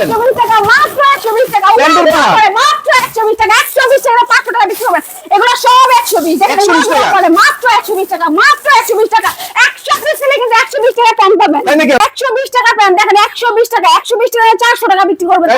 দিবেন 120 টাকা মাত্র 120 টাকা। মাত্র 120 টাকা 120 টাকা 500 টাকা বিক্রি করবেন এগুলো সব 120 দেখেন 120 টাকা। করে মাত্র একশো বিশ টাকা 100 পিস নিলে কিন্তু 120 টাকা কম পাবেন। নাকি? 120 টাকা প্যান্ট দেখেন 120 টাকা 120 টাকা 400 টাকা বিক্রি করবেন।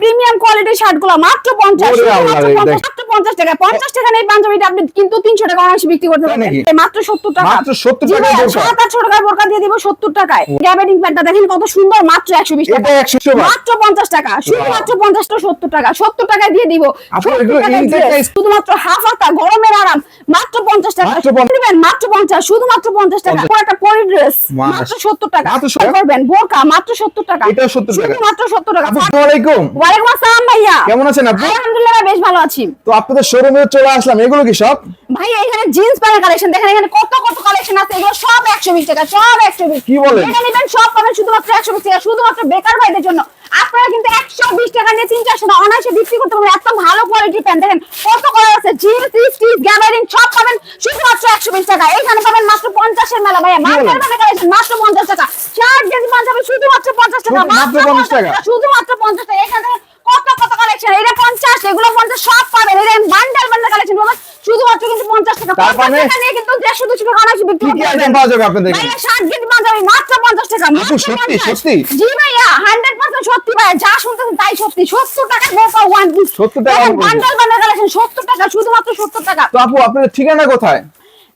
প্রিমিয়াম কোয়ালিটির শার্টগুলো মাত্র 50 ওরে মাত্র দেখ। 50 মাত্র 50 টাকা 50 টাকা নেই পাঞ্জাবিটা আপনি কিন্তু 300 টাকা অনায়াসে বিক্রি করতে পারবেন। মাত্র 70 টাকা। মাত্র 70 জি টাকায় ভাইয়া, বোরকা। সাত আটশো টাকায় বোরকা দিয়ে দিব 70 টাকায়। গ্যাবার্ডিং প্যান্টটা দেখেন কত সুন্দর মাত্র 120 টাকা। এটা 100 টাকা। মাত্র 50 টাকা। শুধুমাত্র 50 টা 70 টাকা। 70 টাকায় দিয়ে দিব। আপনার 70 এগুলো টাকায় intake dress, price- শুধুমাত্র হাফ হাতা গরমের আরাম। মাত্র 50 টাকা। মাত্র 50 দিবেন মাত্র 50 শুধুমাত্র 50 টাকা। একটা পরি ড্রেস মাত্র 70 টাকা। মাত্র 70 করবেন বোরকা মাত্র 70 টাকা। এটাও 70 টাকা। শুধুমাত্র 70 টাকা। আলাইকুম। ওয়ালাইকুম আসসালাম কেমন আছেন আপনি? আলহামদুলিল্লাহ ভাই, বেশ ভালো আছি। তো আপনাদের শোরুমে চলে আসলাম এগুলো কি সব? ভাই এখানে জিন্স প্যান্টের কালেকশন দেখেন এখানে কত কত কালেকশন আছে এগুলো সব 120 টাকা সব 120 কি বলেন? এটা নেবেন সব পাবেন শুধুমাত্র 120 টাকা শুধুমাত্র বেকার ভাইদের জন্য। আপনারা কিন্তু 120 টাকা নিয়ে তিন চারশো টাকা অনায়াসে বিক্রি করতে পারবেন এত ভালো কোয়ালিটির প্যান্ট। দেখেন কত কালার আছে জিন্স স্টিচ গ্যাবারিং সব পাবেন শুধুমাত্র 120 টাকা। এখানে পাবেন মাত্র 50 এর মেলা ভাইয়া মাত্র? মানে কালেকশন মাত্র 50 টাকা। শার্ট গেঞ্জি পাঞ্জাবি শুধুমাত্র 50 টাকা মাত্র 50 টাকা। শুধুমাত্র 50 টাকা। এখানে কত কত কালেকশন এটা 50 এগুলো 50 সব পাবেন। এটা বান্ডেল বান্ডেল কালেকশন পাবেন শুধুমাত্র কিন্তু 50 টাকা। তার 50 মানে- টাকা নিয়ে কিন্তু 150 200 টাকা অনায়াসে বিক্রি কি আইটেম পাওয়া যাবে আপনাদের? শার্ট গেঞ্জি পাঞ্জাবি মাত্র 50 টাকা সত্যি, সত্যি? জি ভাইয়া 100% সত্যি ভাইয়া যা শুনতেছেন তাই সত্যি। 70 টাকা ওয়ান পিস 70 টাকা বান্ডেল বান্ডেল কালেকশন 70 টাকা শুধুমাত্র 70 টাকা। তো আপু আপনাদের ঠিকানা কোথায়?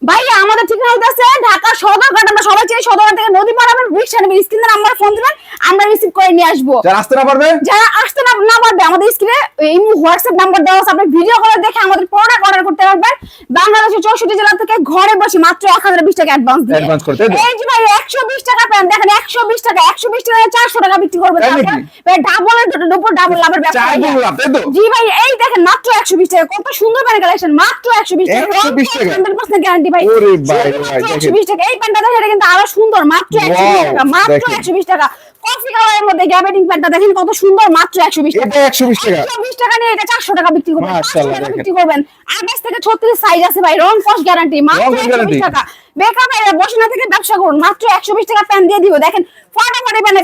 ভাইয়া আমাদের ঠিকানা হইতাছে ঢাকা সদরঘাট আমরা সবাই চিনি সদরঘাট থেকে নদী পার হবেন রিক্সা নেবেন স্ক্রিনে নাম্বার ফোন দিবেন আমরা রিসিভ করে নিয়ে আসব। যারা আসতে না পারবে? যারা আসতে না পারবে এই হোয়াটসঅ্যাপ নাম্বার দেওয়া আছে আপনি ভিডিও করে দেখে আমাদের প্রোডাক্ট অর্ডার করতে পারবেন। বাংলাদেশের চৌষট্টি জেলা থেকে ঘরে বসে মাত্র এক হাজার বিশ টাকা অ্যাডভান্স দিয়ে করতে, এই যে ভাই একশো বিশ টাকা প্যান দেখেন একশো বিশ টাকা একশো বিশ টাকা চারশো টাকা বিক্রি করবে? ডাবলের উপর ডাবল লাভের ব্যবসা? জি ভাই এই দেখেন মাত্র একশো বিশ টাকা কত সুন্দর প্যান কালেকশন মাত্র একশো বিশ টাকা হান্ড্রেড পার্সেন্ট গ্যারান্টি ভাই একশো বিশ টাকা এই প্যান্টটা দেখেন কিন্তু আরও সুন্দর মাত্র একশো বিশ টাকা মাত্র একশো বিশ টাকা কফি কালারের মধ্যে গ্যাবেটিং প্যান্টটা দেখেন কত সুন্দর মাত্র একশো বিশ টাকা এটা 120 টাকা 120 টাকা নিয়ে এটা 400 টাকা বিক্রি করবেন 500 মাশাআল্লাহ, টাকা বিক্রি করবেন 28 থেকে 36 সাইজ আছে ভাই রং কস গ্যারান্টি মাত্র 120 টাকা। বেকার ভাই বসে না থেকে ব্যবসা করুন মাত্র 120 টাকা প্যান দিয়ে দিব। দেখেন ফটাফট প্যান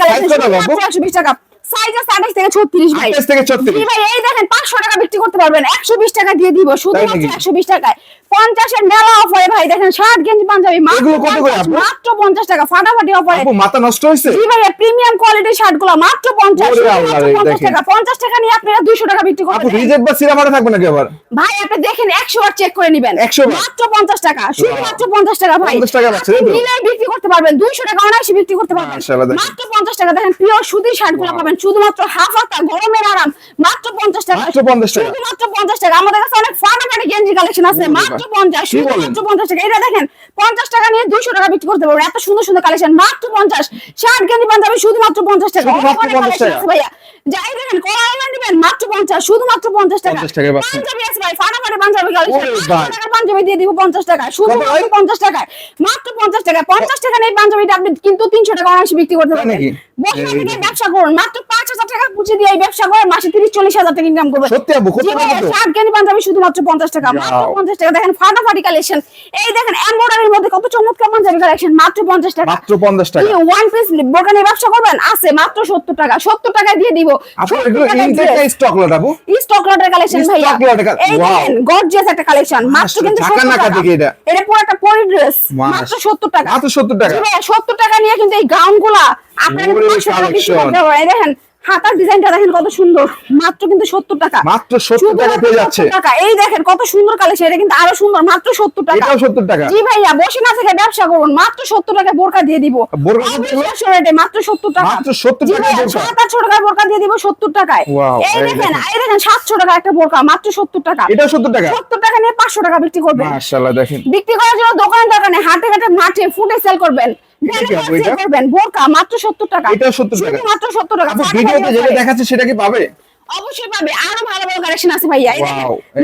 বাবু? মাত্র 120 টাকা। সাইজ আছে 28 থেকে 36 ভাই। 28 থেকে 36 ভাই এই দেখেন 500 টাকা বিক্রি করতে পারবেন 120 টাকা দিয়ে দিব। নাকি? 120 টাকায়। 50 এর মেলা অফারে ভাই দেখেন শার্ট গেঞ্জি পাঞ্জাবি মাত্র এগুলো কত করে 50, আপু? মাত্র 50 টাকা ফাটাফাটি অফারে। মাথা নষ্ট হয়েছে? জি ভাইয়া প্রিমিয়াম কোয়ালিটির শার্টগুলো মাত্র 50 ওরে আল্লাহ রে, মাত্র 50 দেখেন। টাকা। 50 টাকা নিয়ে আপনারা 200 টাকা বিক্রি করবেন। রিজেক্ট বা সিরামারে থাকবে নাকি আবার? ভাই আপনি দেখেন 100 বার চেক করে নেবেন। 100 বার? মাত্র 50 টাকা শুধুমাত্র 50 টাকা ভাই। 50 টাকা পাচ্ছে, তাই তো? নিলে বিক্রি করতে পারবেন 200 টাকা অনায়াসে বিক্রি করতে পারবেন। মাত্র 50 টাকা দেখেন পিওর সুতির শার্টগুলো পাবেন শুধুমাত্র হাফ হাতা গরমের আরাম মাত্র 50 টাকা। মাত্র 50 টাকা। শুধুমাত্র 50 টাকা। আমাদের কাছে অনেক ফাটাফাটি গেঞ্জি কালেকশন আছে মাত্র বাবা। 50 কি শুধুমাত্র 50 টাকা। এটা দেখেন 50 টাকা নিয়ে 200 টাকা বিক্রি করতে পারবেন এত সুন্দর সুন্দর কালেকশন মাত্র 50 শার্ট গেঞ্জি পাঞ্জাবি শুধুমাত্র 50 টাকা। শুধুমাত্র অনেক 50 collection টাকা। আছে ভাইয়া। যাই দেখেন কোলা নেবেন মাত্র 50 শুধুমাত্র 50 টাকা। 50 টাকায় পাচ্ছেন। পাঞ্জাবি আছে ভাই ফাটাফাটি পাঞ্জাবি কালেকশন ওরে 500 ভাই। টাকা পাঞ্জাবি দিয়ে দিব 50 টাকা? শুধুমাত্র 50 টাকায়। মাত্র 50 টাকা 50 টাকা নেই পাঞ্জাবিটা আপনি কিন্তু 300 টাকা অনায়াসে বিক্রি করতে তাই পারবেন। নাকি? থেকে ব্যবসা করুন। মাত্র 5000 টাকা পুঁজি দিয়ে এই ব্যবসা করে মাসে 30 40 হাজার টাকা ইনকাম করবেন সত্যি আপু, কত জি ভাই, টাকা তো? শার্ট গেঞ্জি পাঞ্জাবি শুধুমাত্র 50 টাকা। মাত্র Wow. 50 টাকা। দেখেন ফাটাফাটি কালেকশন এই দেখেন এমব্রয়ডারির মধ্যে কত চমৎকার পাঞ্জাবি কালেকশন মাত্র 50 টাকা। মাত্র 50 টাকা। ওয়ান পিস বোকানে ব্যবসা করবেন? আছে মাত্র 70 টাকা। 70 টাকা দিয়ে দিব। আপু 70 এগুলো টাকায় ইনটেক dress। স্টক লট আপু স্টক লটের কালেকশন Stock ভাইয়া। lot এর কা- এই দেখেন গর্জিয়াস একটা কালেকশন মাত্র কিন্তু ঢাকা 70 নাকা এটা। এটা পুরো একটা পরি ড্রেস মাত্র 70 টাকা। মাত্র 70 টাকা। জি ভাইয়া 70 টাকা নিয়ে কিন্তু এই গাউনগুলা আপনারা ওরে 500 টাকা বিক্রি collection। করতে পারেন এই দেখেন হাতার ডিজাইনটা দেখেন কত সুন্দর। মাত্র কিন্তু 70 টাকা। মাত্র 70 টাকা পেয়ে যাচ্ছে। টাকা। এই দেখেন কত সুন্দর কালেকশন এটা কিন্তু আরও সুন্দর মাত্র 70 টাকা। এটাও 70 টাকা। জি ভাইয়া বসে না থেকে ব্যবসা করুন মাত্র 70 টাকা বোরকা দিয়ে দিব। বোরকা কত দিলো? অবিশ্বাস্য রেটে মাত্র 70 টাকা। মাত্র 70 জি টাকায় সাত আটশো টাকায় বোরকা দিয়ে দিব 70 টাকায়। এই এই দেখেন দেখেন। এই দেখেন 700 টাকা একটা বোরকা মাত্র 70 টাকা। 70 টাকা? 70 টাকা নিয়ে 500 টাকা বিক্রি করবেন। মাশাআল্লাহ দেখেন। বিক্রি করার জন্য দোকানে দোকানে হাটে হাটে মাঠে ফুটে সেল করবেন। এটা কি আপু, ভ্যানে এটা? sell করবেন বোরকা মাত্র 70 টাকা এটাও 70 টাকা। মাত্র 70 টাকা ভিডিওতে যেটা দেখাচ্ছে সেটা কি পাবে অবশ্যই পাবে আরও ভালো ভালো কালেকশন আছে ভাইয়া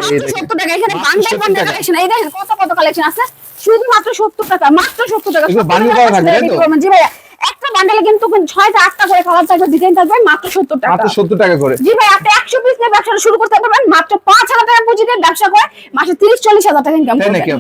মাত্র 70 টাকা এখানে বান্ডেল বান্ডেল কালেকশন এই দেখেন কত কত কালেকশন আছে শুধুমাত্র 70 টাকা মাত্র 70 টাকা এগুলো 70 bundle টাকা করা থাকবে, তাই তো? বিক্রি করবেন। জি ভাইয়া একটা বান্ডেলে কিন্তু ছয়টা আটটা করে কালার থাকবে ডিজাইন থাকবে মাত্র সত্তর টাকা। মাত্র সত্তর টাকা করে। জি ভাই আপনি একশো পিস নিয়ে ব্যবসাটা শুরু করতে পারবেন মাত্র পাঁচ হাজার টাকা পুঁজি দিয়ে ব্যবসা করে মাসে তিরিশ চল্লিশ হাজার টাকা ইনকাম?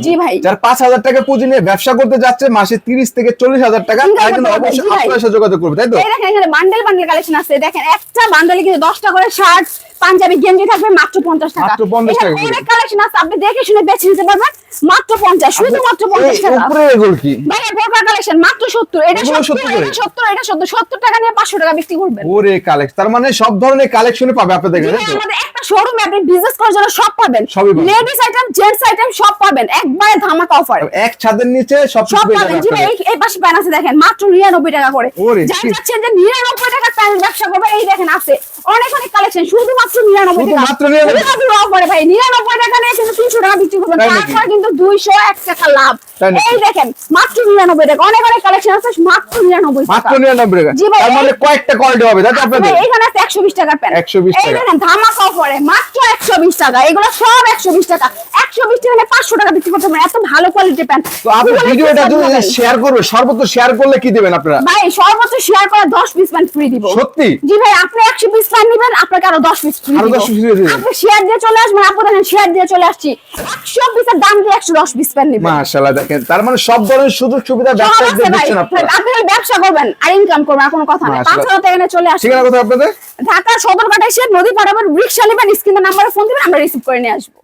জি ভাই। যার পাঁচ হাজার টাকা পুঁজি নিয়ে ব্যবসা করতে যাচ্ছে মাসে তিরিশ থেকে চল্লিশ হাজার টাকা Income তারা কিন্তু অবশ্যই আপনার সাথে যোগাযোগ করবে তাই তো? এই দেখেন এখানে বান্ডেল বান্ডেল কালেকশন আছে। দেখেন একটা বান্ডেলে কিন্তু দশটা করে শার্ট পাঞ্জাবি গেঞ্জি থাকবে মাত্র পঞ্চাশ টাকা। মাত্র 50 টাকা অনেক কালেকশন আছে আপনি দেখে শুনে বেছে নিতে পারবেন মাত্র পঞ্চাশ শুধুমাত্র পঞ্চাশ টাকা। উপরে এগুলো কি? বোরকা কালেকশন মাত্র সত্তর। এটা 70 এটা সত্তর এটা সত্তর। সত্তর টাকা নিয়ে পাঁচশো টাকা বিক্রি করবেন। ওরে কালেকশন তার মানে সব ধরনের কালেকশনে পাবে আপনাদের কাছে? আমাদের একটা শোরুমে আপনি বিজনেস করার জন্য সব পাবেন। লেডিস আইটেম জেন্টস আইটেম সব পাবেন। একবারে ধামাকা অফার এক ছাদের নিচে সব সব পাবেন। জি এই এই পাশে প্যান আছে দেখেন মাত্র নিরানব্বই টাকা করে। ওরে, যারা। চাচ্ছেন যে নিরানব্বই টাকার প্যান ব্যবসা করবে এই দেখেন আছে। অনেক অনেক কালেকশন শুধুমাত্র নিরানব্বই টাকা। শুধুমাত্র 99 শুধুমাত্র অফারে ভাই নিরানব্বই টাকা নিয়ে কিন্তু তিনশো টাকা বিক্রি করবেন। তারপর কিন্তু দুইশো এক টাকা লাভ। এই দেখেন মাত্র নিরানব্বই টাকা। অনেক অনেক কালেকশন আছে মাত্র নিরানব্বই টাকা। মাত্র নিরানব্বই টাকা। তার মানে কয়েকটা কোয়ালিটি হবে তাই তো আপনাদের? এখানে আছে একশো বিশ টাকার প্যান 120 এই টাকা। দেখেন ধামাকা অফারে মাত্র একশো বিশ টাকা। এগুলো সব একশো বিশ টাকা। একশো বিশ টাকা নিয়ে পাঁচশো টাকা বিক্রি করতে পারেন এত ভালো কোয়ালিটির তো আপনি ভিডিওটা যদি শেয়ার করবে সর্বোচ্চ শেয়ার করলে কি দিবেন আপনারা? ভাই সর্বোচ্চ শেয়ার করে দশ পিস প্যান্ট ফ্রি দিব। সত্যি? জি ভাই আপনি একশো পিস প্যান্ট নিবেন আপনাকে আরও দশ পিস ফ্রি আরও দিব। 10 piece free দিবেন। আপনি শেয়ার দিয়ে চলে আসবেন দেখেন শেয়ার দিয়ে চলে আসছি। একশো পিসের দাম দিয়ে একশো দশ পিস প্যান্ট নিবেন। মাশাআল্লাহ দেখেন তার মানে সব ধরনের সুযোগ সুবিধা ভাই। আপনারা। ব্যবসা করবেন আর ইনকাম করবেন কোনো কথা পাঁচ। হাজার টাকা চলে আসবেন ঠিকানা কোথায় আপনাদের? ঢাকা সদরঘাট এসে নদী পাড়াবার রিক্সা নেবেন স্ক্রিনের নাম্বারে ফোন দিবেন আমরা রিসিভ করে নিয়ে আসব।